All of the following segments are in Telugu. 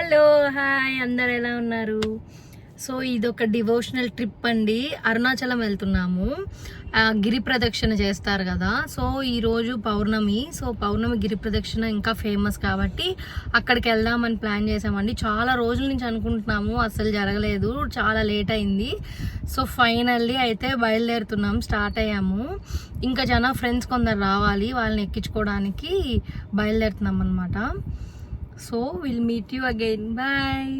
హలో హాయ్ అందరు ఎలా ఉన్నారు? సో ఇది ఒక డివోషనల్ ట్రిప్ అండి. అరుణాచలం వెళ్తున్నాము. గిరి ప్రదక్షిణ చేస్తారు కదా. సో ఈరోజు పౌర్ణమి. సో పౌర్ణమి గిరి ప్రదక్షిణ ఇంకా ఫేమస్ కాబట్టి అక్కడికి వెళ్దామని ప్లాన్ చేసామండి చాలా రోజుల నుంచి అనుకుంటున్నాము అసలు జరగలేదు. చాలా లేట్ అయింది. సో ఫైనల్లీ అయితే బయలుదేరుతున్నాం స్టార్ట్ అయ్యాము. ఇంకా జన ఫ్రెండ్స్ కొందరు రావాలి వాళ్ళని ఎక్కించుకోవడానికి బయలుదేరుతున్నాం అనమాట so will meet you again bye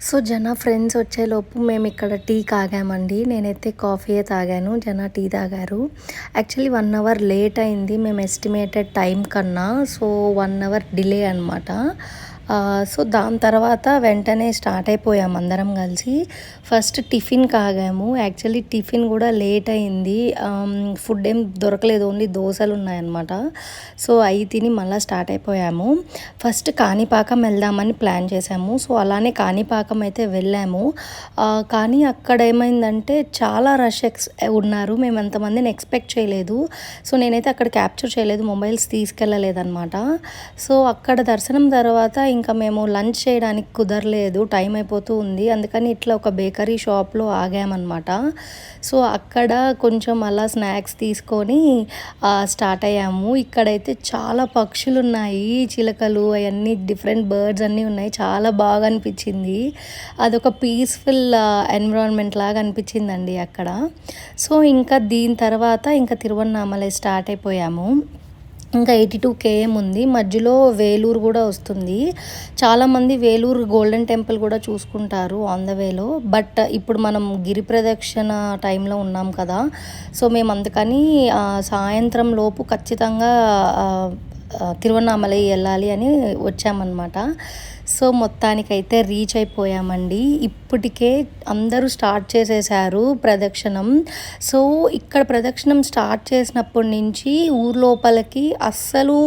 so జన ఫ్రెండ్స్ వచ్చేలోపు మేము ఇక్కడ టీ తాగామండి. నేనైతే కాఫీయే తాగాను. జన టీ తాగారు. యాక్చువల్లీ వన్ అవర్ లేట్ అయింది. మేము ఎస్టిమేటెడ్ టైం కన్నా. సో వన్ అవర్ డిలే అనమాట సో దాని తర్వాత వెంటనే స్టార్ట్ అయిపోయాం అందరం కలిసి. ఫస్ట్ టిఫిన్ కాగాము. యాక్చువల్లీ టిఫిన్ కూడా లేట్ అయింది. ఫుడ్ ఏం దొరకలేదు. ఓన్లీ దోశలు ఉన్నాయన్నమాట. సో అవి తిని మళ్ళీ స్టార్ట్ అయిపోయాము. ఫస్ట్ కాణిపాకం వెళ్దామని ప్లాన్ చేసాము సో అలానే కాణిపాకం అయితే వెళ్ళాము. కానీ అక్కడ ఏమైందంటే చాలా రష్ ఎక్స్ ఉన్నారు. మేము ఎంతమందిని ఎక్స్పెక్ట్ చేయలేదు. సో నేనైతే అక్కడ క్యాప్చర్ చేయలేదు. మొబైల్స్ తీసుకెళ్ళలేదన్నమాట. సో అక్కడ దర్శనం తర్వాత ఇంకా మేము లంచ్ చేయడానికి కుదరలేదు టైం అయిపోతూ ఉంది. అందుకని ఇట్లా ఒక బేకరీ షాప్లో ఆగామన్నమాట. సో అక్కడ కొంచెం అలా స్నాక్స్ తీసుకొని స్టార్ట్ అయ్యాము. ఇక్కడైతే చాలా పక్షులు ఉన్నాయి చిలకలు అవన్నీ డిఫరెంట్ బర్డ్స్ అన్నీ ఉన్నాయి. చాలా బాగా అనిపించింది. అదొక పీస్ఫుల్ ఎన్విరాన్మెంట్ లాగా అనిపించిందండి అక్కడ. సో ఇంకా దీని తర్వాత ఇంకా తిరువన్నామలై స్టార్ట్ అయిపోయాము. ఇంకా ఎయిటీ టూ కేఎం ఉంది మధ్యలో వేలూరు కూడా వస్తుంది. చాలామంది వేలూరు గోల్డెన్ టెంపుల్ కూడా చూసుకుంటారు ఆన్ ద వేలో. బట్ ఇప్పుడు మనం గిరి ప్రదక్షిణ టైంలో ఉన్నాం కదా. సో మేము అందుకని సాయంత్రం లోపు ఖచ్చితంగా తిరువన్నామలై వెళ్ళాలి అని వచ్చామన్నమాట. సో మొత్తానికైతే రీచ్ అయిపోయామండి. ఇప్పటికే అందరూ స్టార్ట్ చేసేసారు ప్రదక్షిణం. సో ఇక్కడ ప్రదక్షిణం స్టార్ట్ చేసినప్పటి నుంచి ఊరు లోపలికి అస్సలు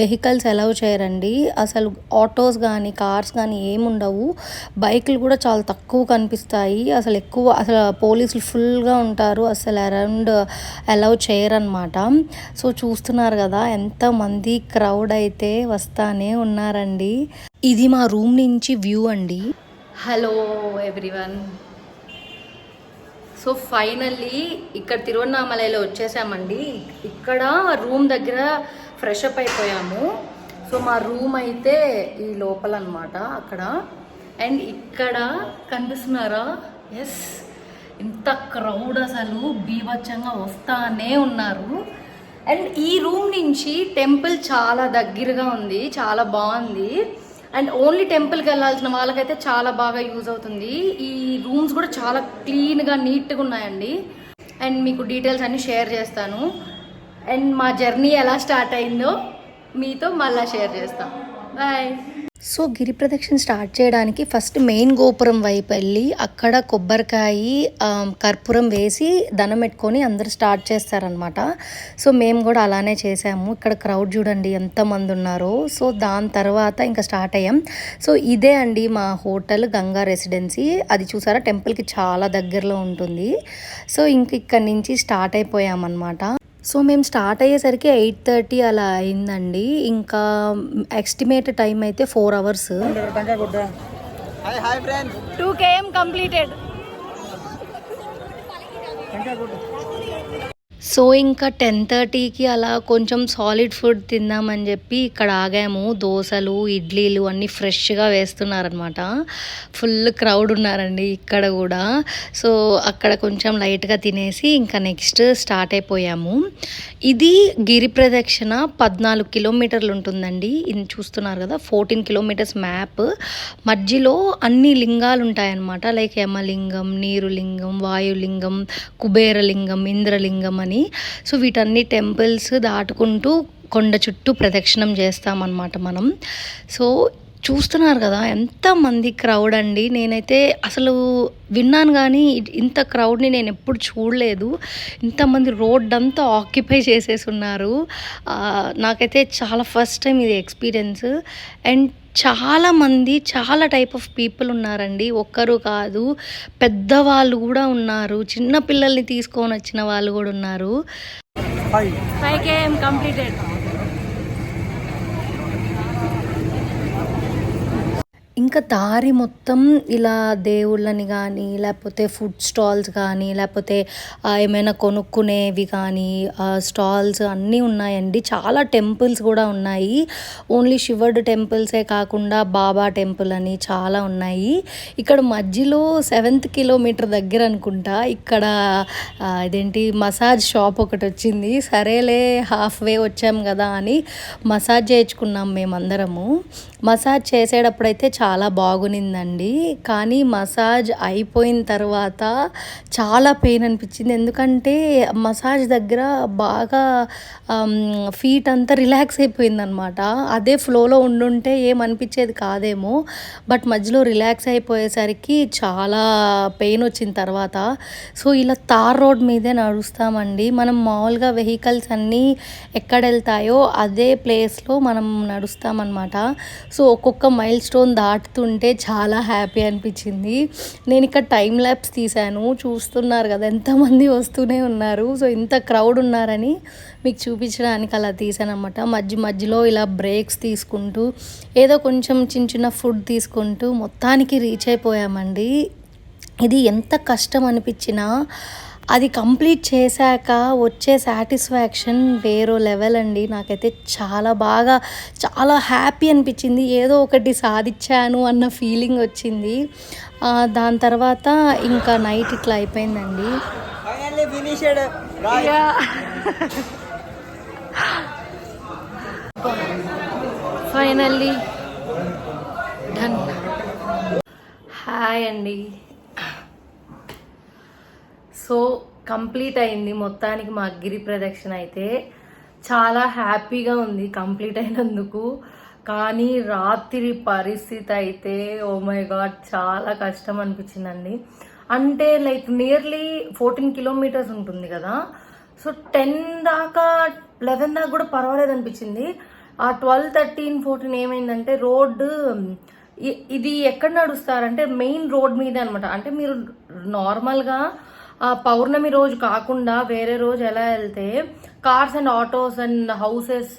వెహికల్స్ అలౌ చేయరండి. అసలు ఆటోస్ కానీ కార్స్ కానీ ఏముండవు. బైకులు కూడా చాలా తక్కువ కనిపిస్తాయి. అసలు ఎక్కువ అసలు పోలీసులు ఫుల్గా ఉంటారు. అసలు అరౌండ్ అలౌ చేయరనమాట సో చూస్తున్నారు కదా ఎంతమంది క్రౌడ్ అయితే వస్తానే ఉన్నారండి. ఇది మా రూమ్ నుంచి వ్యూ అండి. Hello everyone. సో ఫైనల్లీ ఇక్కడ తిరువన్నామలైలో వచ్చేసామండి. ఇక్కడ రూమ్ దగ్గర ఫ్రెష్ అప్ అయిపోయాము. సో మా రూమ్ అయితే ఈ లోపల అనమాట అక్కడ. అండ్ ఇక్కడ కనిపిస్తున్నారా? ఎస్ ఇంత క్రౌడ్ అసలు. బీభత్సంగా వస్తానే ఉన్నారు. అండ్ ఈ రూమ్ నుంచి టెంపుల్ చాలా దగ్గరగా ఉంది. చాలా బాగుంది. అండ్ ఓన్లీ టెంపుల్కి వెళ్ళాల్సిన వాళ్ళకైతే చాలా బాగా యూజ్ అవుతుంది. ఈ రూమ్స్ కూడా చాలా క్లీన్గా నీట్గా ఉన్నాయండి. అండ్ మీకు డీటెయిల్స్ అన్నీ షేర్ చేస్తాను. అండ్ మా జర్నీ ఎలా స్టార్ట్ అయిందో మీతో మళ్ళీ షేర్ చేస్తాం. బాయ్. సో గిరి ప్రదక్షిణ స్టార్ట్ చేయడానికి ఫస్ట్ మెయిన్ గోపురం వైపు వెళ్ళి అక్కడ కొబ్బరికాయ కర్పూరం వేసి దనం పెట్టుకొని అందరు స్టార్ట్ చేస్తారనమాట సో మేము కూడా అలానే చేసాము. ఇక్కడ క్రౌడ్ చూడండి ఎంతమంది ఉన్నారో. సో దాని తర్వాత ఇంకా స్టార్ట్ అయ్యాం. సో ఇదే అండి మా హోటల్ గంగా రెసిడెన్సీ. అది చూసారా? టెంపుల్కి చాలా దగ్గరలో ఉంటుంది. సో ఇంక ఇక్కడ నుంచి స్టార్ట్ అయిపోయామన్నమాట. సో మేము స్టార్ట్ అయ్యేసరికి ఎయిట్ థర్టీ అలా అయిందండి. ఇంకా ఎస్టిమేట్ టైం అయితే four hours. Two km completed. So ఇంకా టెన్ థర్టీకి అలా కొంచెం సాలిడ్ ఫుడ్ తిందామని చెప్పి ఇక్కడ ఆగాము. దోశలు ఇడ్లీలు అన్నీ ఫ్రెష్గా వేస్తున్నారనమాట ఫుల్ క్రౌడ్ ఉన్నారండి ఇక్కడ కూడా. సో అక్కడ కొంచెం లైట్గా తినేసి ఇంకా నెక్స్ట్ స్టార్ట్ అయిపోయాము. ఇది గిరి ప్రదక్షిణ పద్నాలుగు కిలోమీటర్లు ఉంటుందండి. ఇది చూస్తున్నారు కదా ఫోర్టీన్ కిలోమీటర్స్ మ్యాప్. మధ్యలో అన్ని లింగాలు ఉంటాయన్నమాట. లైక్ యమలింగం నీరులింగం వాయులింగం కుబేరలింగం ఇంద్రలింగం అని. సో వీటన్ని టెంపుల్స్ దాటుకుంటూ కొండ చుట్టూ ప్రదక్షిణం చేస్తామన్నమాట మనం. సో చూస్తున్నారు కదా ఎంతమంది క్రౌడ్ అండి. నేనైతే అసలు విన్నాను కానీ ఇంత క్రౌడ్ని నేను ఎప్పుడు చూడలేదు. ఇంతమంది రోడ్ అంతా ఆక్యుపై చేసేసి ఉన్నారు నాకైతే చాలా ఫస్ట్ టైం ఇది ఎక్స్పీరియన్స్ అండ్ చాలా మంది చాలా టైప్ ఆఫ్ పీపుల్ ఉన్నారండి. ఒక్కరు కాదు పెద్దవాళ్ళు కూడా ఉన్నారు. చిన్న పిల్లల్ని తీసుకొని వచ్చిన వాళ్ళు కూడా ఉన్నారు. హాయ్ ఫైవ్ కేఎం కంప్లీటెడ్ ఇంకా దారి మొత్తం ఇలా దేవుళ్ళని కానీ లేకపోతే ఫుడ్ స్టాల్స్ కానీ లేకపోతే ఏమైనా కొనుక్కునేవి కానీ స్టాల్స్ అన్నీ ఉన్నాయండి. చాలా టెంపుల్స్ కూడా ఉన్నాయి. ఓన్లీ శివుడు టెంపుల్సే కాకుండా బాబా టెంపుల్ అని చాలా ఉన్నాయి. ఇక్కడ మధ్యలో సెవెంత్ కిలోమీటర్ దగ్గర అనుకుంటా ఇక్కడ ఇదేంటి మసాజ్ షాప్ ఒకటి వచ్చింది. సరేలే హాఫ్ వే వచ్చాం కదా అని మసాజ్ చేయించుకున్నాం మేమందరము. మసాజ్ చేసేటప్పుడైతే చాలా చాలా బాగునిందండి. కానీ మసాజ్ అయిపోయిన తర్వాత చాలా పెయిన్ అనిపించింది. ఎందుకంటే మసాజ్ దగ్గర బాగా ఫీట్ అంతా రిలాక్స్ అయిపోయింది అనమాట అదే ఫ్లోలో ఉండుంటే ఏమనిపించేది కాదేమో. బట్ మధ్యలో రిలాక్స్ అయిపోయేసరికి చాలా పెయిన్ వచ్చిన తర్వాత. సో ఇలా తార్ రోడ్ మీదే నడుస్తామండి. మనం మామూలుగా వెహికల్స్ అన్నీ ఎక్కడ వెళ్తాయో అదే ప్లేస్లో మనం నడుస్తామన్నమాట సో ఒక్కొక్క మైల్ స్టోన్ దాటుతుంటే చాలా హ్యాపీ అనిపించింది. నేను ఇక్కడ టైం ల్యాబ్స్ తీశాను. చూస్తున్నారు కదా ఎంతమంది వస్తూనే ఉన్నారు. సో ఇంత క్రౌడ్ ఉన్నారని మీకు చూపించడానికి అలా తీసానమాట మధ్య మధ్యలో ఇలా బ్రేక్స్ తీసుకుంటూ ఏదో కొంచెం చిన్న చిన్న ఫుడ్ తీసుకుంటూ మొత్తానికి రీచ్ అయిపోయామండి. ఇది ఎంత కష్టం అనిపించినా అది కంప్లీట్ చేశాక వచ్చే సాటిస్ఫాక్షన్ వేరో లెవెల్ అండి. నాకైతే చాలా బాగా చాలా హ్యాపీ అనిపించింది. ఏదో ఒకటి సాధించాను అన్న ఫీలింగ్ వచ్చింది. ఆ, దాని తర్వాత ఇంకా నైట్ ఇట్లా అయిపోయిందండి. ఫైనల్లీ డన్ హాయ్ అండి సో కంప్లీట్ అయింది. మొత్తానికి మా గిరి ప్రదక్షిణ అయితే చాలా హ్యాపీగా ఉంది కంప్లీట్ అయినందుకు. కానీ రాత్రి పరిస్థితి అయితే ఓ మై గాడ్ చాలా కష్టం అనిపించిందండి. అంటే లైక్ నియర్లీ ఫోర్టీన్ కిలోమీటర్స్ ఉంటుంది కదా. సో టెన్ దాకా లెవెన్ దాకా కూడా పర్వాలేదు అనిపించింది. ఆ ట్వెల్వ్ థర్టీన్ ఫోర్టీన్ ఏమైందంటే రోడ్డు ఇది ఎక్కడ నడుస్తారంటే మెయిన్ రోడ్ మీదే అనమాట అంటే మీరు నార్మల్గా పౌర్ణమి రోజు కాకుండా వేరే రోజు ఎలా వెళ్తే cars and autos and houses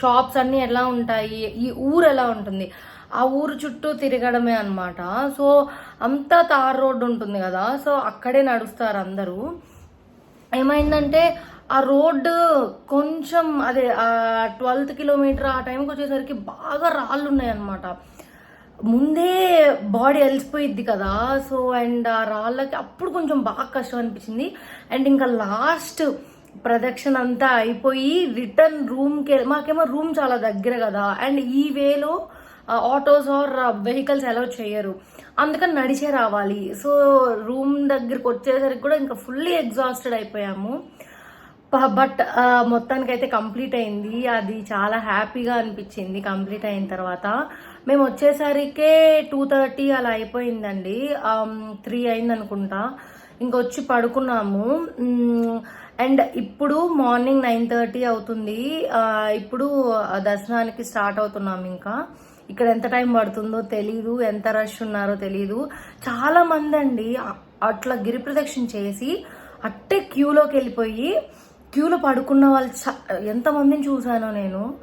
shops అన్నీ ఎలా ఉంటాయి ఈ ఊరు ఎలా ఉంటుంది ఆ ఊరు చుట్టూ తిరగడమే అనమాట సో అంతా తార్ రోడ్డు ఉంటుంది కదా సో అక్కడే నడుస్తారు అందరూ. ఏమైందంటే ఆ రోడ్డు కొంచెం అదే ట్వెల్త్ కిలోమీటర్ ఆ టైంకి వచ్చేసరికి బాగా రాళ్ళు ఉన్నాయన్నమాట. ముందే బాడీ అలసిపోయిద్ది కదా. సో అండ్ ఆ రాళ్ళకి అప్పుడు కొంచెం బాగా కష్టం అనిపించింది. అండ్ ఇంకా లాస్ట్ ప్రదక్షిణ అంతా అయిపోయి రిటర్న్ రూమ్కి మాకేమో రూమ్ చాలా దగ్గర కదా. అండ్ ఈ వేలో ఆటోస్ ఆర్ వెహికల్స్ అలౌ చేయరు. అందుకని నడిచే రావాలి. సో రూమ్ దగ్గరికి వచ్చేసరికి కూడా ఇంకా ఫుల్లీ ఎగ్జాస్టెడ్ అయిపోయాము. బట్ మొత్తానికి అయితే కంప్లీట్ అయింది. అది చాలా హ్యాపీగా అనిపించింది. కంప్లీట్ అయిన తర్వాత మేము వచ్చేసరికే టూ థర్టీ అలా అయిపోయిందండి. త్రీ అయింది అనుకుంటా. ఇంకొచ్చి పడుకున్నాము. అండ్ ఇప్పుడు మార్నింగ్ నైన్ థర్టీ అవుతుంది. ఇప్పుడు దర్శనానికి స్టార్ట్ అవుతున్నాం ఇంకా. ఇక్కడ ఎంత టైం పడుతుందో తెలీదు. ఎంత రష్ ఉన్నారో తెలీదు. చాలా మంది అండి అట్లా గిరి ప్రదక్షిణ చేసి అట్టే క్యూలోకి వెళ్ళిపోయి క్యూలో పడుకున్న వాళ్ళు చ- ఎంతమందిని చూశానో నేను.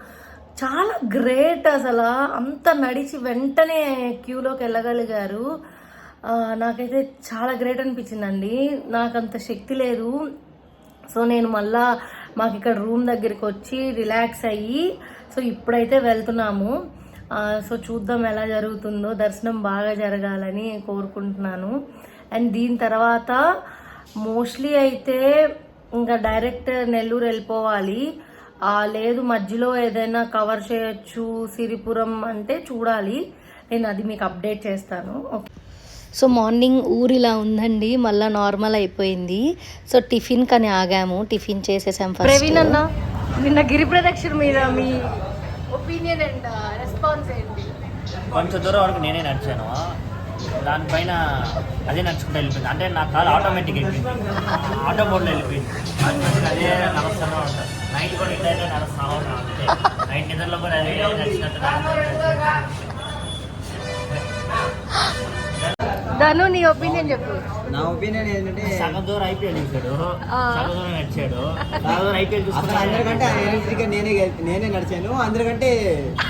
చాలా గ్రేట్ అసలు. అంత నడిచి వెంటనే క్యూలోకి వెళ్ళగలిగారు. నాకైతే చాలా గ్రేట్ అనిపించిందండి. నాకు అంత శక్తి లేదు. సో నేను మళ్ళా మాకు ఇక్కడ రూమ్ దగ్గరికి వచ్చి రిలాక్స్ అయ్యి సో ఇప్పుడైతే వెళ్తున్నాము. సో చూద్దాం ఎలా జరుగుతుందో దర్శనం బాగా జరగాలని కోరుకుంటున్నాను. అండ్ దీని తర్వాత మోస్ట్లీ అయితే ఇంకా డైరెక్ట్ నెల్లూరు వెళ్ళిపోవాలి. ఆ, లేదు మధ్యలో ఏదైనా కవర్ చేయొచ్చు సిరిపురం అంటే చూడాలి. నేను అది మీకు అప్డేట్ చేస్తాను. ఓకే సో మార్నింగ్ ఊరిలా ఉందండి మళ్ళీ నార్మల్ అయిపోయింది. సో టిఫిన్ కని ఆగాము టిఫిన్ చేసేసాం ప్రవీణ్ అన్న నిన్న గిరి ప్రదక్షిణ మీద మీ ఒపీనియన్ అండ్ రెస్పాన్స్ ఏంటి? కొంచెం దూరం వరకు నేనే నడిచాను. దానిపైన అదే నడుచుకుంటూ వెళ్ళిపోయింది. అంటే నా కాలు ఆటోమేటిక్ వెళ్ళిపోయింది. ఆటో మోడ్లో వెళ్ళిపోయింది. అదే నడుస్తూనే ఉంటాను నైట్ కూడా ఇట్లయితే అయితే ఉన్నాను నైట్ నిద్రలో కూడా అదే నడిచినట్టు ధను నీ ఒపీనియన్ చెప్పు. నా ఒపీనియన్ ఏంటంటే సగం దూరం ఐపీఎల్ చూసాడు. సగం దూరం నడిచాడు. సగం దూరం ఐపీఎల్ అసలు అందరికంటే ఎనర్జీగా నేనే నేనే నడిచాను. అందరికంటే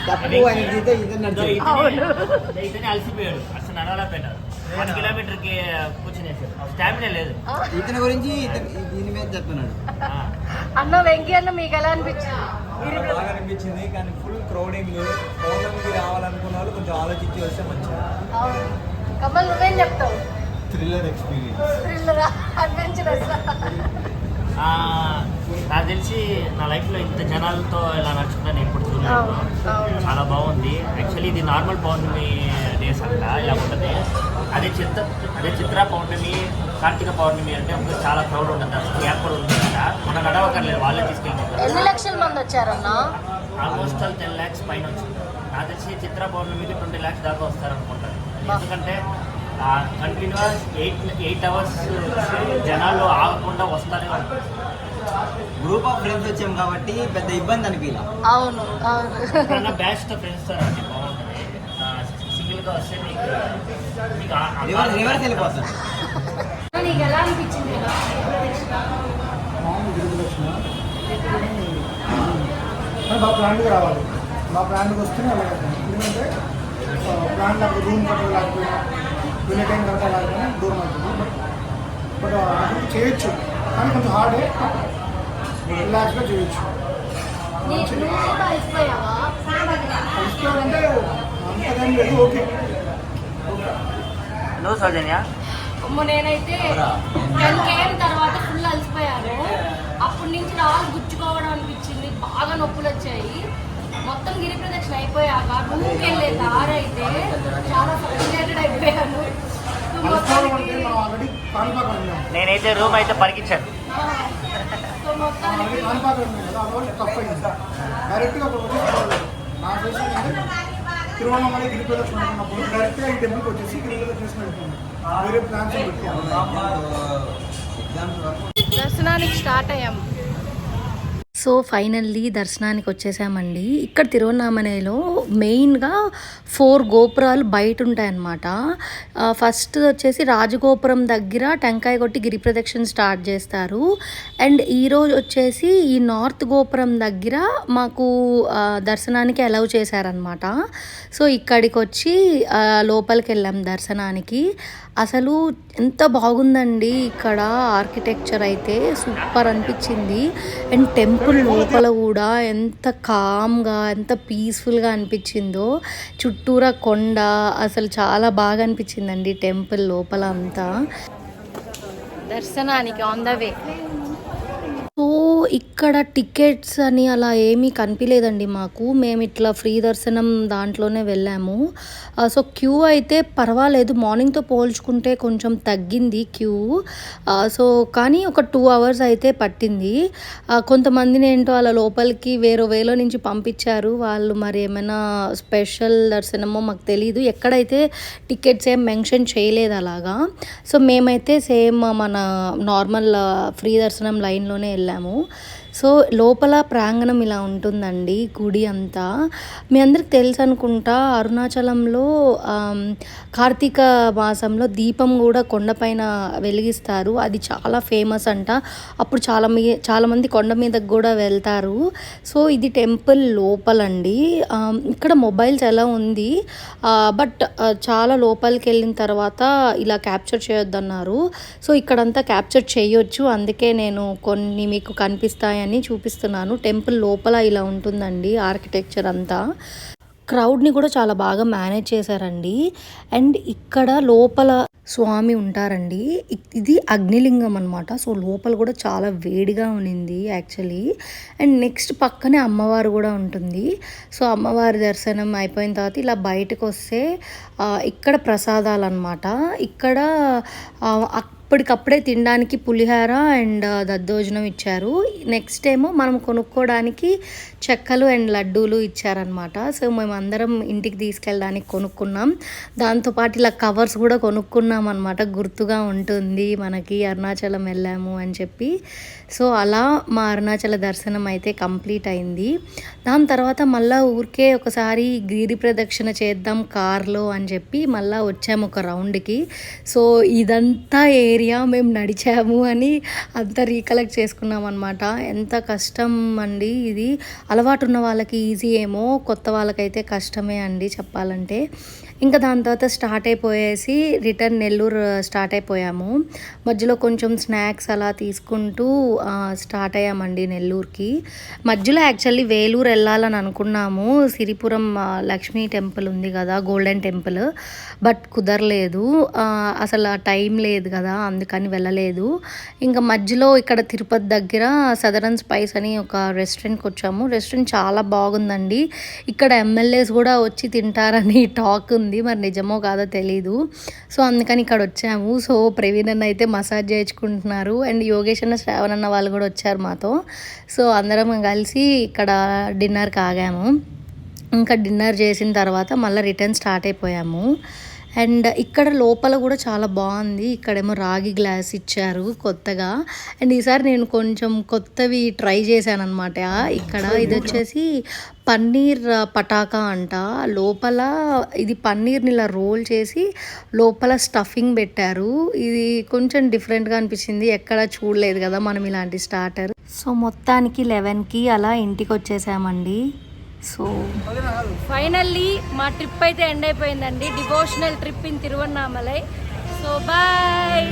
తక్కువ ఎనర్జీతో ఇద్దరు అవును. ఇతనే అలసిపోయాడు. అసలు నడవలేకపోయినాడు వన్ కిలోమీటర్కి కూర్చునేసాడు. స్టామినా లేదు. ఇతని గురించి దీని మీద చెప్తున్నాడు. అన్న వెంకీ అన్న మీకు ఎలా అనిపించింది? బాగా అనిపించింది కానీ ఫుల్ క్రౌడింగ్ పౌర్ణమికి రావాలనుకున్న వాళ్ళు కొంచెం ఆలోచించి వస్తే మంచిగా అవును. కమల్ నువ్వేం చెప్తావు? థ్రిల్లర్ ఎక్స్పీరియన్స్ థ్రిల్లర్ అడ్వెంచరస్ నాకు తెలిసి నా లైఫ్లో ఇంత జనాలతో ఇలా నడుచుకుంటాను ఎప్పుడు చూడలేదు. అవును, అవును. చాలా బాగుంది. యాక్చువల్లీ ఇది నార్మల్ పౌర్ణమి డేస్ అంట. ఇలా ఉంటుంది అదే చిత్ర అదే చిత్ర పౌర్ణమి కార్తీక పౌర్ణమి అంటే అప్పుడు చాలా క్రౌడ్ ఉంటుంది. అసలు గ్యాప్ కూడా ఉంది కదా. మనం నడవక్కర్లేదు వాళ్ళే తీసుకెళ్ళి ఎన్ని లక్షల మంది వచ్చారన్న? ఆల్మోస్ట్ ఆల్ టెన్ ల్యాక్స్ పైన వచ్చింది. నాకు తెలిసి చిత్ర పౌర్ణమికి ట్వంటీ ల్యాక్స్ దాకా వస్తారు అనుకుంటాను ఎందుకంటే కంటిన్యూస్ ఎయిట్ ఎయిట్ అవర్స్ జనాలు ఆగకుండా వస్తానే ఉంటారు గ్రూప్ ఆఫ్ ఫ్రెండ్స్ వచ్చాం కాబట్టి పెద్ద ఇబ్బంది అనిపించలే అవును అవును. ఎప్పుడన్నా బ్యాచ్తో ఫ్రెండ్స్తో రండి బాగుంటుంది. సింగిల్గా వస్తే మీకు రివర్స్ రివర్స్ వెళ్ళిపోతాం నీకు ఎలా అనిపించింది బాగా ప్లాన్గా రావాలి. బాగా ప్లాన్గా వస్తేనే అలాగే ఎందుకంటే ప్లాన్ అప్పుడు రూమ్ కట్టడం లేకపోయినా వెళ్ళే టైం కరెక్ట్ లేకపోయినా దూరం అవుతుంది. బట్ బట్ అది చేయొచ్చు. కానీ కొంచెం హార్డే రిలాక్స్గా చేయొచ్చు. లేదు ఓకే నువ్వు సౌజన్య. నేనైతే టెన్ కేఎం తర్వాత ఫుల్ అలసిపోయాను. అప్పటి నుంచి రాళ్ళు గుచ్చుకోవడం అనిపించింది. బాగా నొప్పులు వచ్చాయి. మొత్తం గిరి ప్రదక్షిణ అయిపోయాక రూమ్కి వెళ్ళే దారి అయితే చాలా ఫ్రస్ట్రేటెడ్ అయిపోయాను నేనైతే రూమ్ అయితే పరిగించాను తిరువண்ணామలై గిరి ప్రదక్షిణ అనుకున్నప్పుడు డైరెక్ట్గా ఈ టెంపుల్కి వచ్చేసి గిరి ప్రదక్షిణ వేరే ప్లాన్స్ దర్శనానికి స్టార్ట్ అయ్యాం సో ఫైనల్లీ దర్శనానికి వచ్చేసామండి ఇక్కడ తిరువన్నామనేలో మెయిన్గా ఫోర్ గోపురాలు బయట ఉంటాయన్నమాట ఫస్ట్ వచ్చేసి రాజగోపురం దగ్గర టెంకాయ కొట్టి గిరి ప్రదక్షిణ స్టార్ట్ చేస్తారు. అండ్ ఈరోజు వచ్చేసి ఈ నార్త్ గోపురం దగ్గర మాకు దర్శనానికి అలౌ చేశారనమాట సో ఇక్కడికి వచ్చి లోపలికి వెళ్ళాం దర్శనానికి. అసలు ఎంత బాగుందండి ఇక్కడ ఆర్కిటెక్చర్ అయితే. సూపర్ అనిపించింది. అండ్ టెంపుల్ లోపల కూడా ఎంత కామ్గా ఎంత పీస్ఫుల్గా అనిపించిందో. చుట్టూరా కొండ అసలు చాలా బాగా అనిపించిందండి టెంపుల్ లోపల అంతా. దర్శనానికి ఆన్ ద వే ఇక్కడ టికెట్స్ అని అలా ఏమీ కనిపించలేదండి మాకు. మేము ఇట్లా ఫ్రీ దర్శనం దాంట్లోనే వెళ్ళాము. సో క్యూ అయితే పర్వాలేదు. మార్నింగ్తో పోల్చుకుంటే కొంచెం తగ్గింది క్యూ. సో కానీ ఒక టూ అవర్స్ అయితే పట్టింది. కొంతమందిని ఏంటో అలా లోపలికి వేరే వేలో నుంచి పంపించారు. వాళ్ళు మరి ఏమైనా స్పెషల్ దర్శనమో మాకు తెలియదు ఎక్కడైతే టికెట్స్ ఏం మెన్షన్ చేయలేదు అలాగా. సో మేమైతే సేమ్ మన నార్మల్ ఫ్రీ దర్శనం లైన్లోనే వెళ్ళాము. సో లోపల ప్రాంగణం ఇలా ఉంటుందండి గుడి అంతా. మీ అందరికి తెలుసు అనుకుంటా అరుణాచలంలో కార్తీక మాసంలో దీపం కూడా కొండపైన వెలిగిస్తారు. అది చాలా ఫేమస్ అంట. అప్పుడు చాలా మీ చాలామంది కొండ మీదకి కూడా వెళ్తారు. సో ఇది టెంపుల్ లోపలండి. ఇక్కడ మొబైల్స్ ఎలా ఉంది? బట్ చాలా లోపలికి వెళ్ళిన తర్వాత ఇలా క్యాప్చర్ చేయొద్దన్నారు. సో ఇక్కడంతా క్యాప్చర్ చేయొచ్చు. అందుకే నేను కొన్ని మీకు కనిపిస్తాయని చూపిస్తున్నాను. టెంపుల్ లోపల ఇలా ఉంటుందండి ఆర్కిటెక్చర్ అంతా. క్రౌడ్ని కూడా చాలా బాగా మేనేజ్ చేశారండి. అండ్ ఇక్కడ లోపల స్వామి ఉంటారండి. ఇది అగ్నిలింగం అనమాట సో లోపల కూడా చాలా వేడిగా ఉన్నింది యాక్చువల్లీ. అండ్ నెక్స్ట్ పక్కనే అమ్మవారు కూడా ఉంటుంది. సో అమ్మవారి దర్శనం అయిపోయిన తర్వాత ఇలా బయటకు వస్తే ఇక్కడ ప్రసాదాలు అనమాట ఇక్కడ అప్పటికప్పుడే తినడానికి పులిహార అండ్ దద్దోజనం ఇచ్చారు. నెక్స్ట్ ఏమో మనం కొనుక్కోవడానికి చెక్కలు అండ్ లడ్డూలు ఇచ్చారనమాట సో మేము అందరం ఇంటికి తీసుకెళ్ళడానికి కొనుక్కున్నాం. దాంతోపాటు ఇలా కవర్స్ కూడా కొనుక్కున్నాం అనమాట గుర్తుగా ఉంటుంది మనకి అరుణాచలం వెళ్ళాము అని చెప్పి. సో అలా మా అరుణాచల దర్శనం అయితే కంప్లీట్ అయింది. దాని తర్వాత మళ్ళీ ఊరికే ఒకసారి గిరి ప్రదక్షిణ చేద్దాం కార్లో అని చెప్పి మళ్ళీ వచ్చాము ఒక రౌండ్కి. సో ఇదంతా ఏరియా మేము నడిచాము అని అంతా రీకలెక్ట్ చేసుకున్నాం అనమాట ఎంత కష్టం అండి ఇది. అలవాటు ఉన్న వాళ్ళకి ఈజీ ఏమో కొత్త వాళ్ళకైతే కష్టమే అండి చెప్పాలంటే. ఇంకా దాని తర్వాత స్టార్ట్ అయిపోయేసి రిటర్న్ నెల్లూరు స్టార్ట్ అయిపోయాము. మధ్యలో కొంచెం స్నాక్స్ అలా తీసుకుంటూ స్టార్ట్ అయ్యామండి నెల్లూరుకి. మధ్యలో యాక్చువల్లీ వేలూరు వెళ్ళాలని అనుకున్నాము. సిరిపురం లక్ష్మీ టెంపుల్ ఉంది కదా గోల్డెన్ టెంపుల్. బట్ కుదరలేదు. అసలు ఆ టైం లేదు కదా అందుకని వెళ్ళలేదు. ఇంకా మధ్యలో ఇక్కడ తిరుపతి దగ్గర సదరన్ స్పైస్ అని ఒక రెస్టారెంట్కి వచ్చాము. రెస్టారెంట్ చాలా బాగుందండి. ఇక్కడ ఎమ్మెల్యేస్ కూడా వచ్చి తింటారని టాక్ ఉంది. మరి నిజమో కాదో తెలీదు. సో అందుకని ఇక్కడ వచ్చాము. సో ప్రవీణ్ అన్న అయితే మసాజ్ చేయించుకుంటున్నారు. అండ్ యోగేష్ అన్న శ్రావణ్ అన్న వాళ్ళు కూడా వచ్చారు మాతో. సో అందరం కలిసి ఇక్కడ డిన్నర్కి ఆగాము. ఇంకా డిన్నర్ చేసిన తర్వాత మళ్ళీ రిటర్న్ స్టార్ట్ అయిపోయాము. అండ్ ఇక్కడ లోపల కూడా చాలా బాగుంది. ఇక్కడేమో రాగి గ్లాస్ ఇచ్చారు కొత్తగా. అండ్ ఈసారి నేను కొంచెం కొత్తవి ట్రై చేశాను ఇక్కడ ఇది వచ్చేసి పన్నీర్ పటాకా అంట. లోపల ఇది పన్నీర్ని ఇలా రోల్ చేసి లోపల స్టఫింగ్ పెట్టారు. ఇది కొంచెం డిఫరెంట్గా అనిపించింది. ఎక్కడ చూడలేదు కదా మనం ఇలాంటి స్టార్టర్. సో మొత్తానికి లెవెన్కి అలా ఇంటికి వచ్చేసామండి సో ఫైనల్లీ మా ట్రిప్ అయితే ఎండ్ అయిపోయిందండి. Devotional trip in Tiruvannamalai. So bye.